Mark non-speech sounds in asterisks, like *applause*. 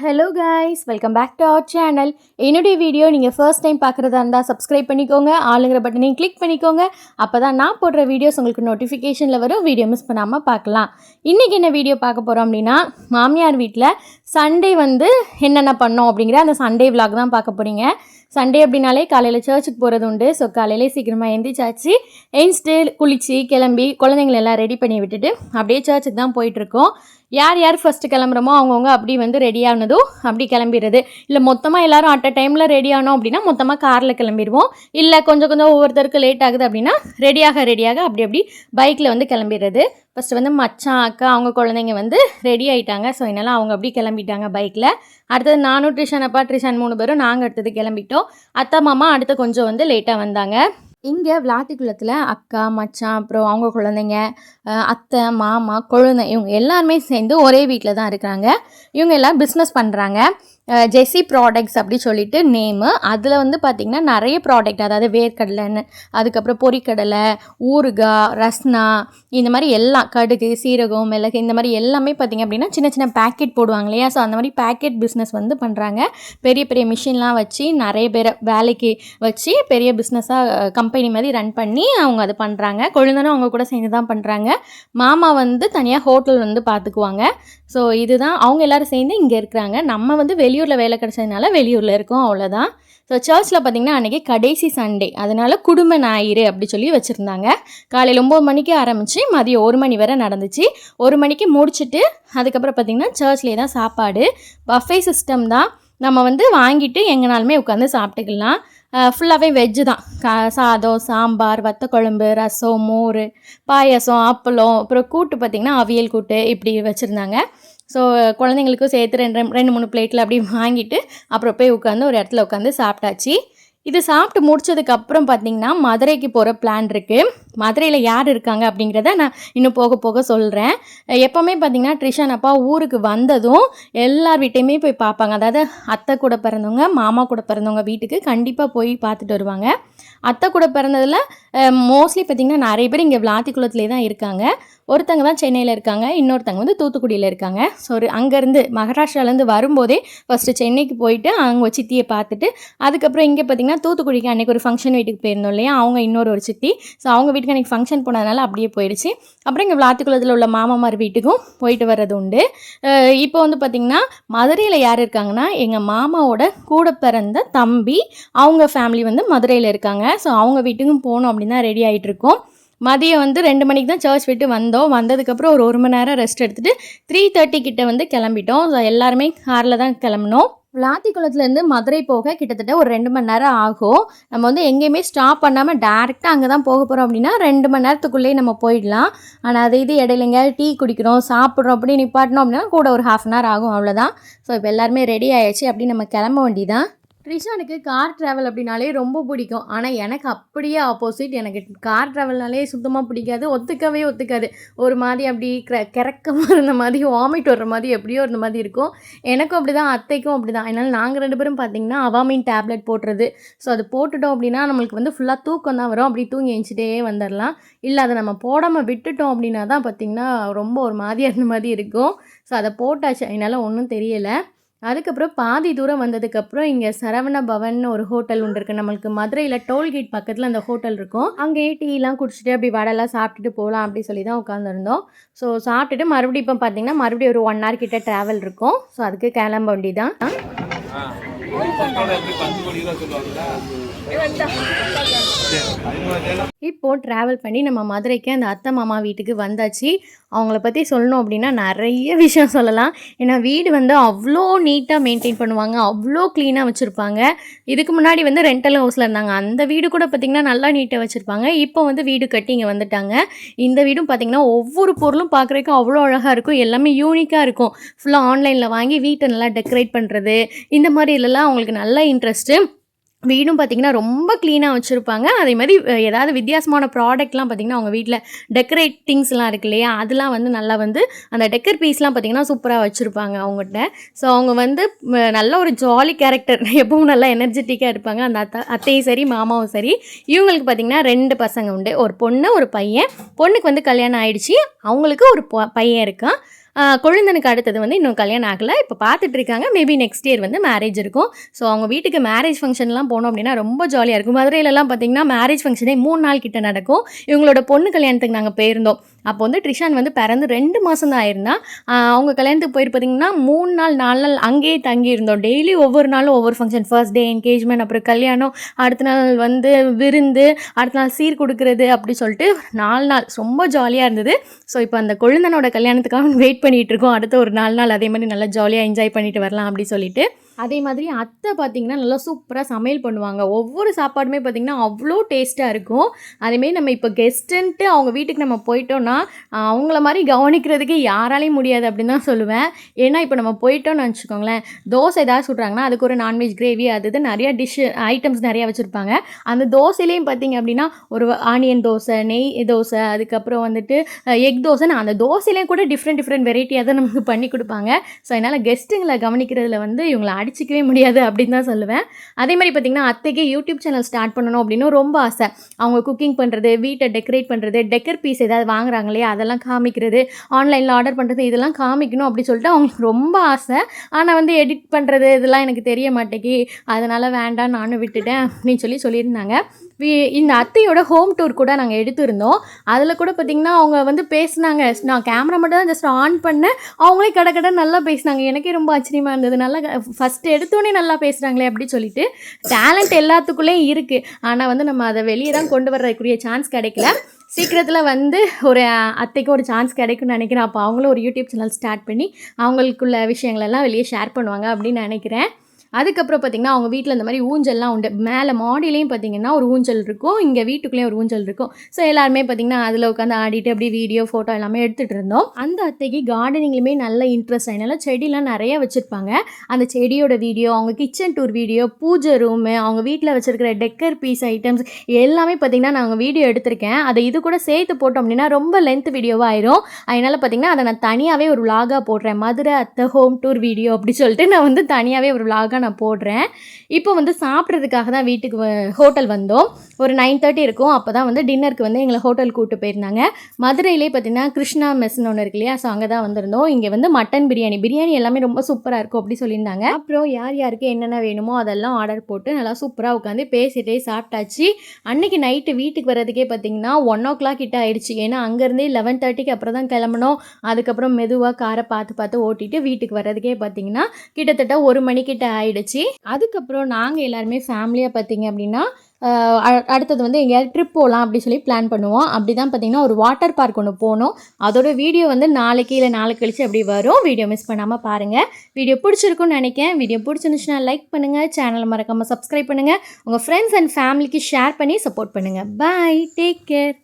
Hello guys welcome back to our channel என்னுடைய video நீங்கள் first time பார்க்குறதா இருந்தால் சப்ஸ்கிரைப் பண்ணிக்கோங்க. ஆளுங்கிற பட்டனையும் கிளிக் பண்ணிக்கோங்க. அப்போ தான் நான் போடுற வீடியோஸ் உங்களுக்கு நோட்டிஃபிகேஷனில் வரும். வீடியோ மிஸ் பண்ணாமல் பார்க்கலாம். இன்றைக்கி என்ன வீடியோ பார்க்க போகிறோம் அப்படின்னா மாமியார் வீட்டில் சண்டே வந்து என்னென்ன பண்ணோம் அப்படிங்கிற அந்த சண்டே விலாக் தான் பார்க்க போகிறீங்க சண்டே அப்படின்னாலே காலையில் சர்ச்சுக்கு போகிறது உண்டு. ஸோ காலையிலே சீக்கிரமாக எந்திரிச்சாச்சு. எந்திரிச்சிட்டு குளித்து கிளம்பி குழந்தைங்களெல்லாம் ரெடி பண்ணி விட்டுட்டு அப்படியே சர்ச்சுக்கு தான் போயிட்டுருக்கோம் யார் யார் ஃபஸ்ட்டு கிளம்புறமோ அவங்கவுங்க அப்படி வந்து ரெடி ஆனதும் அப்படி கிளம்பிடுறது. இல்லை மொத்தமாக எல்லோரும் அட் அ டைமில் ரெடி ஆனோம் அப்படின்னா மொத்தமாக காரில் கிளம்பிடுவோம். இல்லை கொஞ்சம் கொஞ்சம் ஒவ்வொருத்தருக்கு லேட் ஆகுது அப்படின்னா ரெடியாக ரெடியாக அப்படி அப்படி பைக்கில் வந்து கிளம்பிடுறது. ஃபஸ்ட்டு வந்து மச்சான் அக்கா அவங்க குழந்தைங்க வந்து ரெடி ஆகிட்டாங்க ஸோ என்னால் அவங்க அப்படி கிளம்பிட்டாங்க பைக்கில் அடுத்தது நானும் ட்ரிஷன் அப்பா ட்ரிஷன் மூணு பேரும் நாங்கள் அடுத்தது கிளம்பிட்டோம். அத்தா மாமா அடுத்து கொஞ்சம் வந்து லேட்டாக வந்தாங்க. இங்கே விளாத்திக்குளத்தில் அக்கா மச்சான் அப்புறம் அவங்க குழந்தைங்க அத்தை மாமா குழந்தை இவங்க எல்லாருமே சேர்ந்து ஒரே வீட்டில் தான் இருக்கிறாங்க. இவங்க எல்லாம் பிஸ்னஸ் பண்ணுறாங்க ஜெஸ்ஸி ப்ராடக்ட்ஸ் அப்படி சொல்லிட்டு நேமு அதில் வந்து பார்த்திங்கன்னா நிறைய ப்ராடக்ட் அதாவது வேர்க்கடலைன்னு அதுக்கப்புறம் பொரிக்கடலை ஊறுகாய் ரஸ்னா இந்த மாதிரி எல்லாம் கடுகு சீரகம் மிளகு இந்த மாதிரி எல்லாமே பார்த்திங்க அப்படின்னா சின்ன சின்ன பேக்கெட் போடுவாங்க இல்லையா? ஸோ அந்த மாதிரி பேக்கெட் பிஸ்னஸ் வந்து பண்ணுறாங்க பெரிய பெரிய மிஷின்லாம் வச்சு நிறைய பேரை வேலைக்கு வச்சு பெரிய பிஸ்னஸாக கம்பெனி மாதிரி ரன் பண்ணி அவங்க அது பண்ணுறாங்க கொழுந்தனும் அவங்க கூட சேர்ந்து தான் பண்ணுறாங்க மாமா வந்து தனியாக ஹோட்டல் வந்து பார்த்துக்குவாங்க ஸோ இதுதான். அவங்க எல்லாரும் சேர்ந்து இங்கே இருக்கிறாங்க. நம்ம வந்து வெளியே வெளியூரில் வேலை கிடைச்சதுனால வெளியூரில் இருக்கும் அவ்வளோதான் ஸோ சர்ச்சில் பார்த்திங்கன்னா அன்றைக்கி கடைசி சண்டே அதனால் குடும்ப ஞாயிறு அப்படி சொல்லி வச்சுருந்தாங்க. காலையில் ஒம்பது மணிக்கு ஆரம்பித்து மதியம் ஒரு மணி வரை நடந்துச்சு. ஒரு மணிக்கு முடிச்சுட்டு அதுக்கப்புறம் பார்த்திங்கன்னா சர்ச்லேயே தான் சாப்பாடு. பஃபே சிஸ்டம் தான். நம்ம வந்து வாங்கிட்டு எங்கேனாலுமே உட்காந்து சாப்பிட்டுக்கலாம். ஃபுல்லாகவே வெஜ்ஜு தான். கா சாதம் சாம்பார் வத்த குழம்பு ரசம் மோர் பாயாசம் அப்பளம் அப்புறம் கூட்டு பார்த்திங்கன்னா அவியல் கூட்டு இப்படி வச்சுருந்தாங்க. ஸோ குழந்தைங்களுக்கும் சேர்த்து ரெண்டு ரெண்டு மூணு பிளேட்டில் அப்படி வாங்கிட்டு அப்புறம் போய் உட்காந்து ஒரு இடத்துல உட்காந்து சாப்பிட்டாச்சு. இது சாப்பிட்டு முடிச்சதுக்கப்புறம் பார்த்தீங்கன்னா மதுரைக்கு போகிற பிளான் இருக்குது மதுரையில் யார் இருக்காங்க அப்படிங்கிறத நான் இன்னும் போக போக சொல்கிறேன் எப்போவுமே பார்த்தீங்கன்னா ட்ரிஷன் அப்பா ஊருக்கு வந்ததும் எல்லார் வீட்டையுமே போய் பார்ப்பாங்க. அதாவது அத்தை கூட பிறந்தவங்க மாமா கூட பிறந்தவங்க வீட்டுக்கு கண்டிப்பாக போய் பார்த்துட்டு வருவாங்க. அத்தை கூட பிறந்ததில் மோஸ்ட்லி பார்த்திங்கன்னா நிறைய பேர் இங்கே விளாத்திக்குளத்துலேயே தான் இருக்காங்க. ஒருத்தங்க தான் சென்னையில் இருக்காங்க இன்னொருத்தங்க வந்து தூத்துக்குடியில் இருக்காங்க. ஸோ ஒரு அங்கேருந்து மகாராஷ்டிராலேருந்து வரும்போதே ஃபஸ்ட்டு சென்னைக்கு போயிட்டு அவங்க சித்தியை பார்த்துட்டு அதுக்கப்புறம் இங்கே பார்த்திங்கன்னா தூத்துக்குடிக்கு அன்றைக்கி ஒரு ஃபங்க்ஷன் வீட்டுக்கு போயிருந்தோம் இல்லையா? அவங்க இன்னொரு ஒரு சித்தி. ஸோ அவங்க வீட்டுக்கு அன்றைக்கி ஃபங்க்ஷன் போனதுனால அப்படியே போயிடுச்சு. அப்புறம் இங்கே விளாத்துக்குளத்தில் உள்ள மாமாமார் வீட்டுக்கும் போயிட்டு வர்றது உண்டு. இப்போ வந்து பார்த்திங்கன்னா மதுரையில் யார் இருக்காங்கன்னா எங்கள் மாமாவோட கூட பிறந்த தம்பி அவங்க ஃபேமிலி வந்து மதுரையில் இருக்காங்க. ஸோ அவங்க வீட்டுக்கும் போகணும் அப்படின்னு தான் ரெடி ஆகிட்டு இருக்கோம். மதியம் வந்து ரெண்டு மணிக்கு தான் சர்ச் விட்டு வந்தோம். வந்ததுக்கப்புறம் ஒரு ஒரு மணி நேரம் ரெஸ்ட் எடுத்துகிட்டு த்ரீ தேர்ட்டி கிட்டே வந்து கிளம்பிட்டோம். எல்லாருமே காரில் தான் கிளம்பினோம். விளாத்திக்குளத்துலேருந்து மதுரை போக கிட்டத்தட்ட ஒரு ரெண்டு மணி நேரம் ஆகும். நம்ம வந்து எங்கேயுமே ஸ்டாப் பண்ணாமல் டேரெக்டாக அங்கே தான் போக போகிறோம் அப்படின்னா ரெண்டு மணி நேரத்துக்குள்ளேயே நம்ம போயிடலாம். ஆனால் அது இது இடையிலங்க டீ குடிக்கிறோம் சாப்பிட்றோம் அப்படி நிப்பாட்டினோம் அப்படின்னா கூட ஒரு ஹாஃப் அன் ஹவர் ஆகும். அவ்வளோதான் ஸோ இப்போ எல்லாருமே ரெடி ஆயிடுச்சு அப்படி நம்ம கிளம்ப வேண்டியதான் ரிஷானுக்கு கார் ட்ராவல் அப்படின்னாலே ரொம்ப பிடிக்கும். ஆனால் எனக்கு அப்படியே ஆப்போசிட் எனக்கு கார் ட்ராவல்னாலே சுத்தமாக பிடிக்காது. ஒத்துக்கவே ஒத்துக்காது. ஒரு மாதிரி அப்படி கிர கிறக்கமாக இருந்த மாதிரி வாமிட் வர்ற மாதிரி எப்படியோ இருந்த மாதிரி இருக்கும். எனக்கும் அப்படி தான் அத்தைக்கும் அப்படி தான் அதனால் நாங்கள் ரெண்டு பேரும் பார்த்திங்கன்னா அவாமின் டேப்லெட் போட்டுறது. ஸோ அது போட்டுட்டோம் அப்படின்னா நம்மளுக்கு வந்து ஃபுல்லாக தூக்கம் தான் வரும். அப்படி தூங்கி எழுந்துட்டே வந்துடலாம் இல்லை அதை நம்ம போடாமல் விட்டுட்டோம் அப்படின்னா தான் பார்த்திங்கன்னா ரொம்ப ஒரு மாதிரியாக இருந்த மாதிரி இருக்கும். ஸோ அதை போட்டாச்சு. அதனால் ஒன்றும் தெரியலை. அதுக்கப்புறம் பாதி தூரம் வந்ததுக்கப்புறம் இங்கே சரவண பவன் ஒரு ஹோட்டல் ஒன்று இருக்குது நம்மளுக்கு மதுரையில் டோல்கேட் பக்கத்தில் அந்த ஹோட்டல் இருக்கும். அங்கேயே டீலாம் குடிச்சிட்டு அப்படி வடைலாம் சாப்பிட்டுட்டு போகலாம் அப்படி சொல்லி தான் உட்காந்துருந்தோம் ஸோ சாப்பிட்டுட்டு மறுபடியும் இப்போ பார்த்தீங்கன்னா மறுபடியும் ஒரு ஒன் ஹவர் கிட்டே ட்ராவல் இருக்கும். ஸோ அதுக்கு கிளம்ப வேண்டியதான் இப்போ ட்ராவல் பண்ணி நம்ம மதுரைக்கு அந்த அத்தை மாமா வீட்டுக்கு வந்தாச்சு. அவங்கள பற்றி சொல்லணும் அப்படின்னா நிறைய விஷயம் சொல்லலாம். ஏன்னா வீடு வந்து அவ்வளோ நீட்டாக மெயின்டைன் பண்ணுவாங்க. அவ்வளோ க்ளீனாக வச்சுருப்பாங்க. இதுக்கு முன்னாடி வந்து ரெண்டல் ஹவுஸில் இருந்தாங்க. அந்த வீடு கூட பார்த்திங்கன்னா நல்லா நீட்டாக வச்சுருப்பாங்க. இப்போ வந்து வீடு கட்டி இங்கே வந்துட்டாங்க. இந்த வீடும் பார்த்திங்கன்னா ஒவ்வொரு பொருளும் பார்க்குறதுக்கு அவ்வளோ அழகாக இருக்கும். எல்லாமே யூனிக்காக இருக்கும். ஃபுல்லாக ஆன்லைனில் வாங்கி வீட்டை நல்லா டெக்கரேட் பண்ணுறது இந்த மாதிரி இதெல்லாம் அவங்களுக்கு நல்ல இன்ட்ரெஸ்ட்டு வீடும் பார்த்திங்கன்னா ரொம்ப க்ளீனாக வச்சுருப்பாங்க. அதே மாதிரி ஏதாவது வித்தியாசமான ப்ராடக்ட்லாம் பார்த்திங்கன்னா அவங்க வீட்டில் டெக்கரேட் திங்ஸ்லாம் இருக்கு இல்லையா? அதெல்லாம் வந்து நல்லா வந்து அந்த டெக்கர் பீஸ்லாம் பார்த்திங்கன்னா சூப்பராக வச்சுருப்பாங்க அவங்ககிட்ட. ஸோ அவங்க வந்து நல்ல ஒரு ஜாலி கேரக்டர் *laughs* எப்பவும் நல்லா எனர்ஜெட்டிக்காக இருப்பாங்க. அந்த அத்தை அத்தையும் சரி மாமாவும் சரி. இவங்களுக்கு பார்த்திங்கன்னா ரெண்டு பசங்க உண்டு. ஒரு பொண்ணு ஒரு பையன். பொண்ணுக்கு வந்து கல்யாணம் ஆயிடுச்சு. அவங்களுக்கு ஒரு பையன் இருக்கான். கொழுந்தனுக்கு அடுத்தது வந்து இன்னும் கல்யாணம் ஆகலை. இப்போ பார்த்துட்டு இருக்காங்க. மேபி நெக்ஸ்ட் இயர் வந்து மேரேஜ் இருக்கும். ஸோ அவங்க வீட்டுக்கு மேரேஜ் ஃபங்க்ஷன்லாம் போனோம் அப்படின்னா ரொம்ப ஜாலியாக இருக்கும். மதுரையிலலாம் பார்த்தீங்கன்னா மேரேஜ் ஃபங்க்ஷனே மூணு நாள் கிட்ட நடக்கும். இவங்களோட பொண்ணு கல்யாணத்துக்கு நாங்கள் போயிருந்தோம். அப்போ வந்து ட்ரிஷான் வந்து பிறந்து ரெண்டு மாதம் தான் ஆயிருந்தா அவங்க கல்யாணத்துக்கு போயிட்டு பார்த்தீங்கன்னா மூணு நாள் நாலு நாள் அங்கேயே தங்கி இருந்தோம் டெய்லி ஒவ்வொரு நாளும் ஒவ்வொரு ஃபங்க்ஷன் ஃபர்ஸ்ட் டே என்கேஜ்மெண்ட் அப்புறம் கல்யாணம் அடுத்த நாள் வந்து விருந்து அடுத்த நாள் சீர் கொடுக்குறது அப்படி சொல்லிட்டு நாலு நாள். ரொம்ப ஜாலியாக இருந்தது. ஸோ இப்போ அந்த கொழுந்தனோட கல்யாணத்துக்காக *laughs* வெயிட் பண்ணிகிட்டு இருக்கோம். அடுத்த ஒரு நாலு நாள் அதே மாதிரி நல்லா ஜாலியாக என்ஜாய் பண்ணிட்டு வரலாம் அப்படி சொல்லிட்டு. அதே மாதிரி அத்தை பார்த்திங்கன்னா நல்லா சூப்பராக சமையல் பண்ணுவாங்க. ஒவ்வொரு சாப்பாடுமே பார்த்திங்கன்னா அவ்வளோ டேஸ்ட்டாக இருக்கும். அதேமாரி நம்ம இப்போ கெஸ்ட்டுன்ட்டு அவங்க வீட்டுக்கு நம்ம போயிட்டோன்னா அவங்கள மாதிரி கவனிக்கிறதுக்கு யாராலையும் முடியாது அப்படின்னு தான் சொல்லுவேன். ஏன்னா இப்போ நம்ம போயிட்டோம்னு வச்சுக்கோங்களேன் தோசை ஏதாவது சுட்றாங்கன்னா அதுக்கு ஒரு நான்வெஜ் கிரேவி அது இது நிறையா டிஷ்ஷு ஐட்டம்ஸ் நிறையா வச்சுருப்பாங்க. அந்த தோசையிலையும் பார்த்தீங்க அப்படின்னா ஒரு ஆனியன் தோசை நெய் தோசை அதுக்கப்புறம் வந்துட்டு எக் தோசை அந்த தோசையிலையும் கூட டிஃப்ரெண்ட் டிஃப்ரெண்ட் வெரைட்டியாக தான் நமக்கு பண்ணி கொடுப்பாங்க. ஸோ அதனால் கெஸ்ட்டுங்களை கவனிக்கிறதுல வந்து இவங்களை அடிச்சிக்கவே முடியாது அப்படின்னு தான் சொல்லுவேன். அதே மாதிரி பார்த்திங்கன்னா அத்தைக்கு யூடியூப் சேனல் ஸ்டார்ட் பண்ணணும் அப்படின்னு ரொம்ப ஆசை. அவங்க குக்கிங் பண்ணுறது வீட்டை டெக்கரேட் பண்ணுறது டெக்கர் பீஸ் ஏதாவது வாங்குறாங்க இல்லையா அதெல்லாம் காமிக்கிறது ஆன்லைனில் ஆர்டர் பண்ணுறது இதெல்லாம் காமிக்கணும் அப்படின்னு சொல்லிட்டு அவங்களுக்கு ரொம்ப ஆசை. ஆனால் வந்து எடிட் பண்ணுறது இதெல்லாம் எனக்கு தெரிய மாட்டேங்கி அதனால் வேண்டாம் நானும் விட்டுட்டேன் அப்படின்னு சொல்லி சொல்லியிருந்தாங்க. இந்த அத்தையோட ஹோம் டூர் கூட நாங்கள் எடுத்திருந்தோம். அதில் கூட பார்த்திங்கன்னா அவங்க வந்து பேசுனாங்க. நான் கேமரா மட்டும் தான் ஜஸ்ட் ஆன் பண்ணேன். அவங்களே கடை கடை நல்லா பேசினாங்க. எனக்கே ரொம்ப ஆச்சரியமாக இருந்தது. நல்லா ஃபஸ்ட்டு எடுத்தோடனே நல்லா பேசுகிறாங்களே அப்படி சொல்லிட்டு டேலண்ட் எல்லாத்துக்குள்ளேயும் இருக்குது ஆனால் வந்து நம்ம அதை வெளியே தான் கொண்டு வர்றதுக்குரிய சான்ஸ் கிடைக்கல. சீக்கிரத்தில் வந்து ஒரு அத்தைக்கு ஒரு சான்ஸ் கிடைக்கும்னு நினைக்கிறேன். அப்போ அவங்களும் ஒரு யூடியூப் சேனல் ஸ்டார்ட் பண்ணி அவங்களுக்குள்ள விஷயங்களெல்லாம் வெளியே ஷேர் பண்ணுவாங்க அப்படின்னு நினைக்கிறேன். அதுக்கப்புறம் பார்த்திங்கன்னா அவங்க வீட்டில் இந்த மாதிரி ஊஞ்சல்லாம் உண்டு. மேலே மாடிலையும் பார்த்திங்கன்னா ஒரு ஊஞ்சல் இருக்கும். இங்கே வீட்டுக்குள்ளேயும் ஒரு ஊஞ்சல் இருக்கும். ஸோ எல்லாருமே பார்த்திங்கன்னா அதில் உட்காந்து ஆடிட்டு அப்படியே வீடியோ ஃபோட்டோ எல்லாமே எடுத்துகிட்டு இருந்தோம். அந்த அத்தைக்கு கார்டனிங்லையுமே நல்ல இன்ட்ரெஸ்ட் அதனால செடிலாம் நிறைய வச்சுருப்பாங்க. அந்த செடியோட வீடியோ அவங்க கிச்சன் டூர் வீடியோ பூஜை ரூமு அவங்க வீட்டில் வச்சுருக்கிற டெக்கர் பீஸ் ஐட்டம்ஸ் எல்லாமே பார்த்திங்கன்னா அவங்க வீடியோ எடுத்திருக்கேன். அதை இது கூட சேர்த்து போட்டோம் அப்படின்னா ரொம்ப லென்த் வீடியோவாக ஆயிரும். அதனால் பார்த்திங்கன்னா அதை நான் தனியாகவே ஒரு vlog-ஆ போடுறேன். மதுரை அத்தை ஹோம் டூர் வீடியோ அப்படி சொல்லிட்டு நான் வந்து தனியாகவே ஒரு நான் போடுறேன். இப்போ வந்து சாப்பிட்றதுக்காக தான் வீட்டுக்கு ஹோட்டல் வந்தோம். ஒரு நைன் தேர்ட்டி இருக்கும். அப்போ தான் வந்து டின்னருக்கு வந்து எங்களை ஹோட்டல் கூப்பிட்டு போயிருந்தாங்க. மதுரையிலே பார்த்தீங்கன்னா கிருஷ்ணா மெஸ்ன்னு ஒன்று இருக்கு இல்லையா? ஸோ அங்கே தான் வந்திருந்தோம். இங்கே வந்து மட்டன் பிரியாணி. பிரியாணி எல்லாமே ரொம்ப சூப்பராக இருக்கும் அப்படி சொல்லியிருந்தாங்க. அப்புறம் யார் யாருக்கு என்னென்ன வேணுமோ அதெல்லாம் ஆர்டர் போட்டு நல்லா சூப்பராக உட்காந்து பேசிட்டே சாப்பிட்டாச்சு. அன்றைக்கி நைட்டு வீட்டுக்கு வர்றதுக்கே பார்த்தீங்கன்னா ஒன் ஓ கிளாக் கிட்ட ஆயிடுச்சு. ஏன்னா அங்கேருந்தே லெவன் தேர்ட்டிக்கு அப்புறம் தான் கிளம்பணும். அதுக்கப்புறம் மெதுவாக காரை பார்த்து பார்த்து ஓட்டிட்டு வீட்டுக்கு வர்றதுக்கே பார்த்தீங்கன்னா கிட்டத்தட்ட ஒரு மணிக்கிட்ட ஆயிடுச்சு. அதுக்கப்புறம் நாங்கள் எல்லாருமே ஃபேமிலியாக பார்த்தீங்க அப்படின்னா அ- அடுத்தது வந்து எங்கேயாவது ட்ரிப் போகலாம் அப்படி சொல்லி பிளான் பண்ணுவோம். அப்படி தான் பார்த்தீங்கன்னா ஒரு வாட்டர் பார்க் ஒன்று போனோம். அதோட வீடியோ வந்து நாளைக்கு இல்லை நாளைக்கு கழிச்சு அப்படி வரும். வீடியோ மிஸ் பண்ணாமல் பாருங்கள் வீடியோ பிடிச்சிருக்குன்னு நினைக்கிறேன் வீடியோ பிடிச்சிருந்துச்சுன்னா லைக் பண்ணுங்கள் சேனலை மறக்காமல் சப்ஸ்கிரைப் பண்ணுங்கள் உங்கள் ஃப்ரெண்ட்ஸ் அண்ட் ஃபேமிலிக்கு ஷேர் பண்ணி சப்போர்ட் பண்ணுங்கள் பை டேக் கேர்